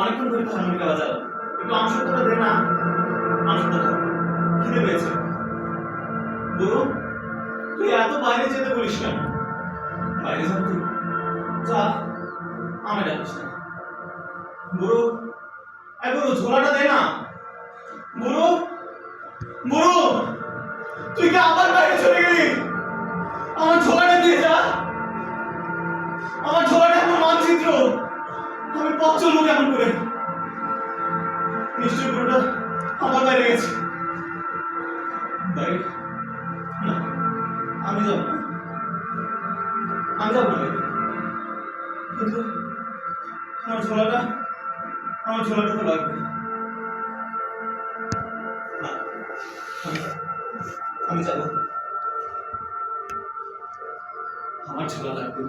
অনেকক্ষণ ধরে তো হারমোনিকা বাজাও একটু আমসত্বটা দে না আমসত্ব খা খিদে পেয়েছে। গুরু তুই এত বাইরে যেতে বলিস কেন? বাইরে যাব তুই যা আমি ডাকিস না। গুরু গুরু ঝোলাটা দে না। গুরু গুরু তুই কি আবার বাইরে চলে গেলি? আমার ঝোলাটা দিয়ে যা। আমার ঝোলাটা এখন মানচিত্র। পথ চলবো কেমন করে। নিশ্চয় পুরোটা আমার বাইরে গেছে। বাইরে? আমি যাব আমি যাব না কিন্তু আমার ঝোলাটা আমার ঝোলাটা তো লাগবে। আমি যাব। আমার ঝোলা লাগবে।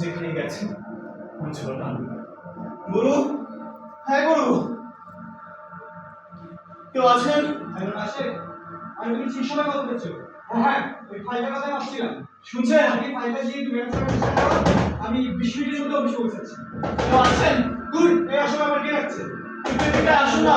যেখানে গেছে আনবে গুরু? হ্যাঁ গুরু। কেউ আছেন? একজন আমি তুমি সময় কথা বলছো? হ্যাঁ ওই ফাইলটার কথা ভাবছিলাম। শুনছেন, আপনি ফাইলটা দিয়ে আমি বিশ মিনিটের মধ্যে অফিসে পৌঁছাচ্ছি। কেউ আছেন? দূর এই আসলে আমার কে রাখছে আসুন না।